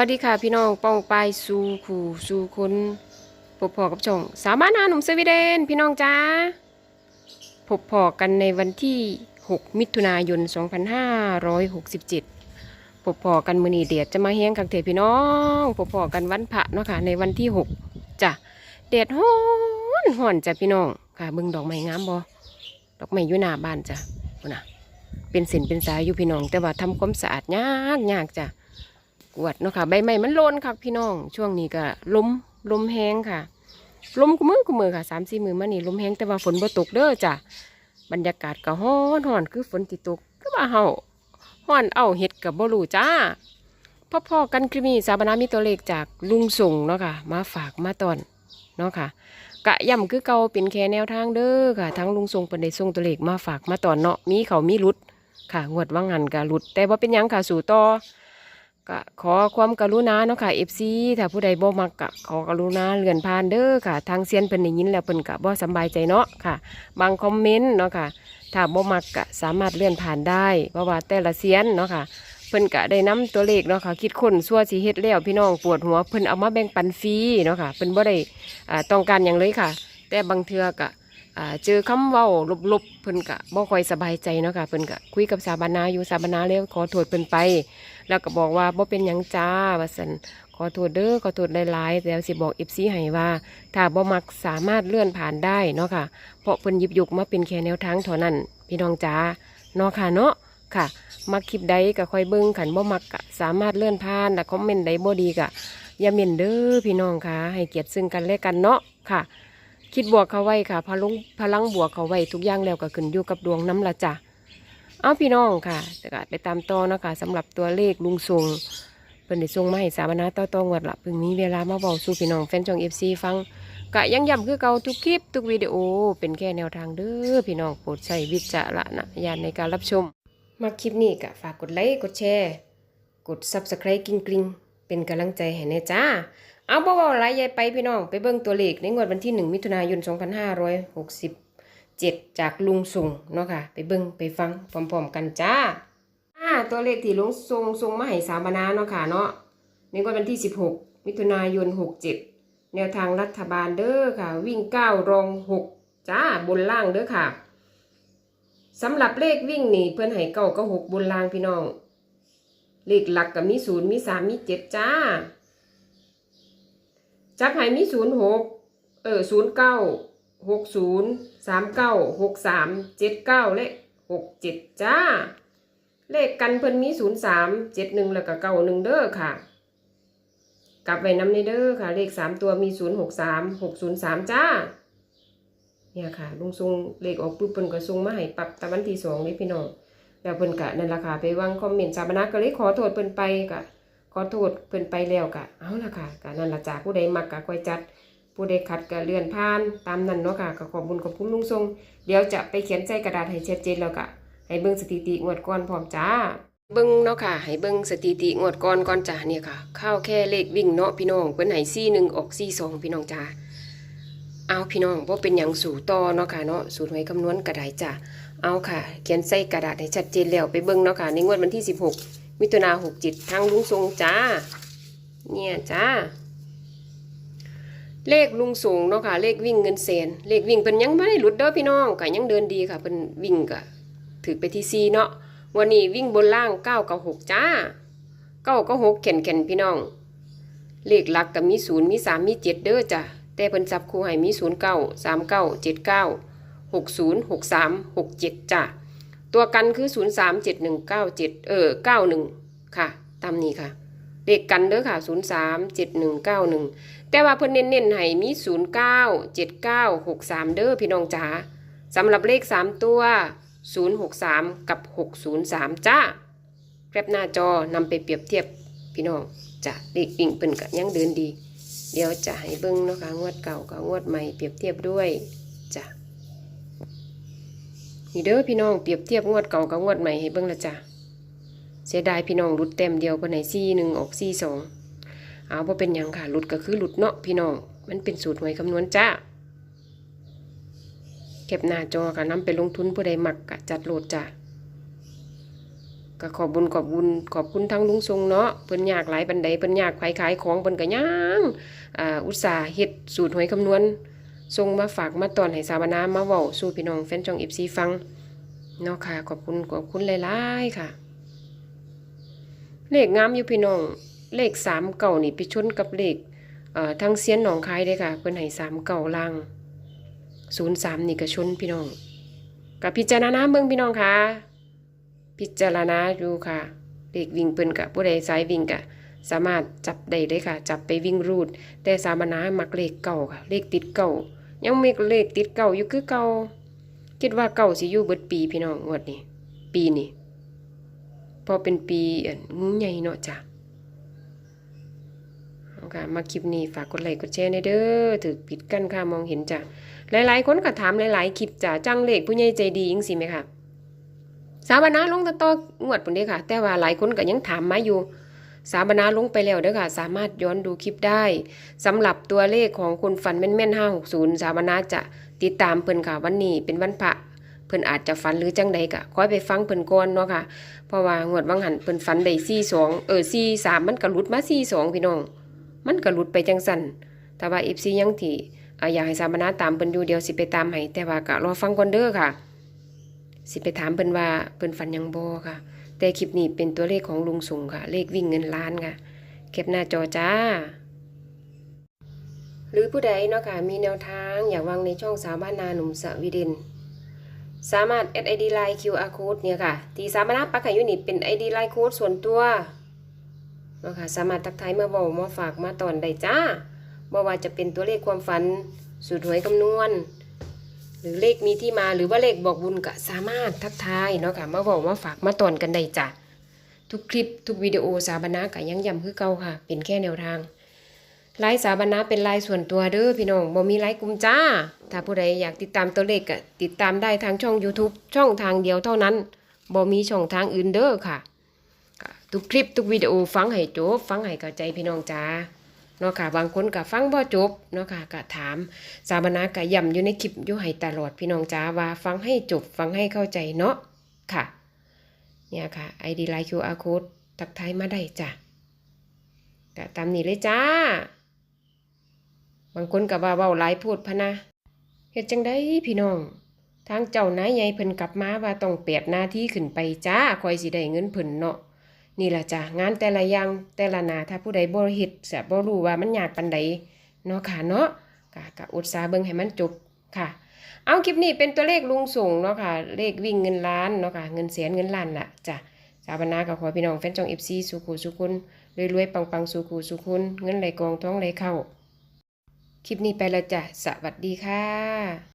วัสดีค่ะพี่น้องป้องปายสู่ขู่สู่คนพบพอกับช่องสามารถหาหนุ่มสวีเดนพี่น้องจ้าพบพอกันในวันที่ 6 มิถุนายน 2567พบพอกันมือนีเดียดจะมาเฮียงกักเทพี่น้องพบพอกันวันพระเนาะค่ะในวันที่ 6จ้ะเดียดฮ้อนฮ้อนจ้ะพี่น้องค่ะเบิ่งดอกไม้งามบ่ดอกไม้อยู่หน้าบ้านจ้ะนะเป็นส้นเป็นสายอยู่พี่น้อง แต่ว่าทำความสะอาดยากยากจ้ะ กวดเนาะค่ะใบไม้มันโลนค่ะพี่น้อง ช่วงนี้ก็ลมลมแห้งค่ะลมกุมือกุมือค่ะสามสี่มือมานี่ลมแห้งแต่ว่าฝนบ่ตกเด้อจ้ะบรรยากาศก็ฮ้อนฮ้อนคือฝนติตกก็ว่าเฮาฮ้อนเอาเห็ดกับบ่รู้จ้าพ่อๆกันคลิปนี้สาบนามีตัวเลขจากลุงส่งเนาะค่ะ มาฝากมาตอนเนาะค่ะกะย่ำคือเก่าเป็นแค่แนวทางเด้อค่ะ ทั้งลุงส่งเพิ่นได้ส่งตัวเลขมาฝากมาตอนเนาะมีเขามีหลุดค่ะงวดว่างหันก็หลุด แต่ว่าเป็นยังค่ะสู่ต่อ ก็ขอความกรุณาเนาะค่ะ FC ถ้าผู้ใดบ่มักก็ขอกรุณาเลื่อนผ่านเด้อค่ะ ทางเซียนเพิ่นได้ยินแล้วเพิ่นก็บ่สบายใจเนาะค่ะ บางคอมเมนต์เนาะค่ะ ถ้าบ่มักก็สามารถเลื่อนผ่านได้ เพราะว่าแต่ละเซียนเนาะค่ะ เพิ่นก็ได้นำตัวเลขเนาะค่ะ คิดค้นสั่วสิเฮ็ดแล้วพี่น้องปวดหัวเพิ่นเอามาแบ่งปันฟรีเนาะค่ะเพิ่นบ่ได้อ่าต้องการหยังเลยค่ะ แต่บางเทื่อก็เจอคำเว้าลบๆเพิ่นก็บ่ค่อยสบายใจเนาะค่ะเพิ่นก็คุยกับสาบานาอยู่สาบานาแล้วขอโทษเพิ่นไป แล้วก็บอกว่าบ่เป็นหยังจ้าว่าสันขอโทษเด้อขอโทษหลายๆแล้วสิบอกเอฟซีให้ว่า ถ้าบ่มักสามารถเลื่อนผ่านได้เนาะค่ะ เพราะเพิ่นยิบยกมาเป็นแค่แนวทางเท่านั้น พี่น้องจ้าเนาะค่ะเนาะค่ะ มักคลิปใดก็ค่อยเบิ่งขันบ่มักก็สามารถเลื่อนผ่านแต่คอมเมนต์ใดบ่ดีก็อย่าเม่นเด้อพี่น้องค่ะ ให้เกียรติซึ่งกันและกันเนาะค่ะ คิดบวกเขาไว้ค่ะพลังพลังบวกเขาไว้ทุกอย่างแล้วก็ขึ้นอยู่กับดวงน้ำละจ้ะ เอาพี่น้องค่ะแต่ก็ไปตามต่อนะคะสำหรับตัวเลขลุงทรงเพิ่นได้ส่งมาให้สามนาต่อตองวดละเพิ่งมีเวลามาบอกสู่พี่น้องแฟนช่องเอฟซีฟังกะยังย้ำคือเก่าทุกคลิปทุกวิดีโอ เป็นแค่แนวทางเด้อพี่น้องโปรดใช้วิจารณญาณในการรับชม มาคลิปนี้ก็ฝากกดไลค์กดแชร์ กด subscribe กริ๊งกริ๊งเป็นกำลังใจให้แน่จ้า เอาบ่เว้าหลายใหญ่ไปพี่น้อง ไปเบิ่งตัวเลขในงวดวันที่ 1 มิถุนายน 2560 เจ็ดจากลุงส่งเนาะค่ะ ไปเบิ่งไปฟังพร้อมๆกันจ้าอ่าตัวเลขที่ลุงส่งส่งมาให้สามบานาเนาะค่ะเนาะในวันที่16มิถุนายน67แนวทางรัฐบาลเด้อค่ะ วิ่ง9รอง6จ้าบนล่างเด้อค่ะสำหรับเลขวิ่งนี่เพื่อนให้เก้าก็หกบนล่างพี่น้อง เลขหลักกับมีศูนย์มีสามมีเจ็ดจ้า จับให้มีศูนย์หกเออศูนย์เก้า หกศูนย์สามเก้าหกสามเจ็ดเก้าและหกเจ็ดจ้า เลขกันเพิ่นมีศูนย์สามเจ็ดหนึ่งแล้วก็เก้าหนึ่งเด้อค่ะ กลับไว้น้ำในเด้อค่ะ เลขสามตัวมีศูนย์หกสามหกศูนย์สามจ้า เนี่ยค่ะลุงทรงเลขออกปุ๊บเพิ่นก็ทรงมาให้ปรับตะวันที่สองเลยพี่น้องแล้วเพิ่นก็นั่นล่ะค่ะไปวางคอมเมนต์สาบนาก็เลยขอโทษเพิ่นไปก็ขอโทษเพิ่นไปแล้วก็เอาละค่ะก็นั่นล่ะจ้าผู้ใดมักก็ค่อยจัด ผู้ใดขัดก็เลื่อนผ่านตามนั้นเนาะค่ะก็ขอบคุญขอบคุณลุงทรง เดี๋ยวจะไปเขียนใส่กระดาษให้ชัดเจนแล้วก็ให้เบิ่งสถิติงวดก่อนพร้อมจ้า เบิ่งเนาะค่ะ ให้เบิ่งสถิติงวดก่อนก่อนจ้าเนี่ยค่ะ เข้าวแค่เลขวิ่งเนาะพี่น้องเพิ่นให้ซี่หนึ่งออกซี่สองพี่น้องจ้าเอาพี่น้องบ่เป็นหยังสู่ต่อเนาะค่ะเนาะสูตรหวยคำนวณกระไดจ้าเอาค่ะ เขียนใส่กระดาษให้ชัดเจนแล้วไปเบิ่งเนาะค่ะในงวดวันที่ 16 มิถุนา67ทางลุงทรงจ้า เนี่ยจ้า เลขลุงสูงเนาะค่ะ เลขวิ่งเงินแสนเลขวิ่งเพิ่นยังไม่ได้หลุดเด้อพี่น้องก็ยังเดินดีค่ะเพิ่นวิ่งก็ถือไปที่ซีเนาะวันนี้วิ่งบนล่างเก้ากับหกจ้าเก้ากับหกแข็นแข็นพี่น้อง เลขหลักก็มีศูนย์มีสามมีเจ็ดเด้อจ้ะแต่เพิ่นจับคู่ให้มีศูนย์เก้าสามเก้าเจ็ดเก้าหกศูนย์หกสามหกเจ็ดจ้ะตัวกันคือศูนย์สามเจ็ดหนึ่งเก้าเจ็ดเออเก้าหนึ่งค่ะ ตามนี้ค่ะ เลขกันเด้อค่ะศูนย์สามเจ็ดหนึ่งเก้าหนึ่งแต่ว่าเพิ่นเน้นๆให้มี 0 9 7 9 6 3 เด้อพี่น้องจ๋าสำหรับเลข 3 ตัว 063 กับ 603 จ้าแคปหน้าจอนำไปเปรียบเทียบพี่น้องจ้ะเลขวิ่งเพิ่นก็ยังเดินดี เดี๋ยวจะให้เบิ่งเนาะค่ะงวดเก่ากับงวดใหม่เปรียบเทียบด้วยจ้ะนี่เด้อพี่น้องเปรียบเทียบงวดเก่ากับงวดใหม่ให้เบิ่งละจ้ะ เสียดายพี่น้องรุดเต็มเดียวเพิ่นให้ซี่หนึ่งออกซี่สองเอาว่าเป็นยังค่ะหลุดก็คือหลุดเนาะพี่น้อง มันเป็นสูตรหวยคำนวณจ้า เก็บหน้าจอกับน้ำไปลงทุนผู้ใดหมักกะจัดโหลดจ้าก็ขอบบุญขอบบุญขอบคุณทั้งลุงทรงเนาะเพิ่นยากหลายปันใดเพิ่นยากขายขายของเพิ่นก็ย่างอ่าอุตสาห์เฮ็ดสูตรหวยคำนวณส่งมาฝากมาตอนให้สาวนามาเว้าสู่พี่น้องแฟนช่อง FC ฟังเนาะค่ะขอบคุณขอบคุณหลายๆค่ะ เลขงามอยู่พี่น้อง เลขสามเก่านี่ไปชนกับเลขทั้งเซียนหนองคายเด้ค่ะ เพิ่นให้สามเก่าล่างศูนย์สามนี่ก็ชนพี่น้องกับพิจารณาเบิ่งพี่น้องค่ะ พิจารณาดูค่ะเลขวิ่งเพิ่นกับผู้ใดสายวิ่งกะสามารถจับได้เลยค่ะ จับไปวิ่งรูด แต่สามนามักเลขเก่าค่ะ เลขติดเก่า ยังมีเลขติดเก่าอยู่คือเก่าคิดว่าเก่าสิอยู่เบิดปีพี่น้องงวดนี้ ปีนี้ พอเป็นปีอันงูใหญ่เนาะจ้ะเอาค่ะมาคลิปนี้ฝากกดไลค์กดแชร์ในเด้อถือผิดกันค่ะมองเห็นจ้ะหลายๆคนก็ถามหลายๆคลิปจ้ะจังเลขผู้ใหญ่ใจดีจังสิไหมค่ะสาบานาลงตะต้องวดปุ่นด้ค่ะ แต่ว่าหลายคนก็ยังถามมาอยู่ สาบานาลงไปแล้วเด้อค่ะ สามารถย้อนดูคลิปได้สำหรับตัวเลขของคุณฝันแม่นแม่นห้าหกศูนย์สาบานาจะติดตามเพิ่นค่ะวันนี้เป็นวันพระ เพิ่นอาจจะฝันหรือจังใดก็คอยไปฟังเพิ่นก่อนเนาะค่ะ เพราะว่างวดวังหันเพิ่นฝันได้สี่สองเออสี่สามมันก็หลุดมาสี่สองพี่น้อง มันก็หลุดไปจังสันแต่ว่าเอฟซียังที่ออยากให้สาบานาตามเพิ่นอยู่เดียวสิไปตามให้แต่ว่าก็รอฟังก่อนเด้อค่ะ สิไปถามเพิ่นว่าเพิ่นฝันยังบ่ค่ะ แต่คลิปนี้เป็นตัวเลขของลุงสุงค่ะ เลขวิ่งเงินล้านค่ะเก็บหน้าจอจ้าหรือผู้ใดเนาะค่ะมีแนวทางอยากวางในช่องสาวบ้านนาหนุ่มสวีเดน สามารถ add ID line QR code เนี่ยค่ะ ที่สามารถปักให้ยูนี่เป็น ID line code ส่วนตัวเนาะค่ะสามารถทักทายมาเว้ามาฝากมาตอนได้จ้าบ่ว่าจะเป็นตัวเลขความฝันสูตรหวยคำนวณ หรือเลขมีที่มาหรือว่าเลขบอกบุญก็สามารถทักทายเนาะค่ะมาบอกมาฝากมาตอนกันได้จ้ะทุกคลิปทุกวิดีโอสาบานาก็ยังย้ำคือเก่าค่ะ เป็นแค่แนวทาง ไลน์สาบานาเป็นไลน์ส่วนตัวเด้อพี่น้องบ่มีไลน์กลุ่มจ้า ถ้าผู้ใดอยากติดตามตัวเลขก็ติดตามได้ทางช่อง YouTube ช่องทางเดียวเท่านั้นบ่มีช่องทางอื่นเด้อค่ะ ทุกคลิปทุกวิดีโอฟังให้จบฟังให้เข้าใจพี่น้องจ้าเนาะค่ะบางคนก็ฟังบ่จบเนาะค่ะก็ถาม สาบานากะย่ำอยู่ในคลิปอยู่ให้ตลอดพี่น้องจ้าว่าฟังให้จบฟังให้เข้าใจเนาะค่ะเนี่ยค่ะ ID Line QR Code ทักทายมาได้จ้ะกะตามนี้เลยจ้าางคนก็ว่าเว้าหลายพูดพะนะเฮ็ดจังได้พี่น้อง ทางเจ้านายใหญ่เพิ่นกลับมาว่าต้องแปดหน้าที่ขึ้นไปจ้าคอยสิได้เงินเพิ่นเนาะนี่ล่ะจ้ะงานแต่ละอย่างแต่ละนาถ้าผู้ใดบ่เฮ็ดจะบ่รู้ว่ามันยากปานใดเนาะค่ะเนาะค่ะก็อุตสาห์เบิ่งให้มันจบค่ะเอาคลิปนี้เป็นตัวเลขลุงส่งเนาะค่ะ เลขวิ่งเงินล้านเนาะค่ะ เงินแสนเงินล้านล่ะจ้ะสาบานาก็ขอพี่น้องแฟนจอง FC สุขุสุขุนรวยๆปังๆสุขุสุขุนเงินไหลกองท้องไหลเข้า คลิปนี้ไปแล้วจ้ะ สวัสดีค่ะ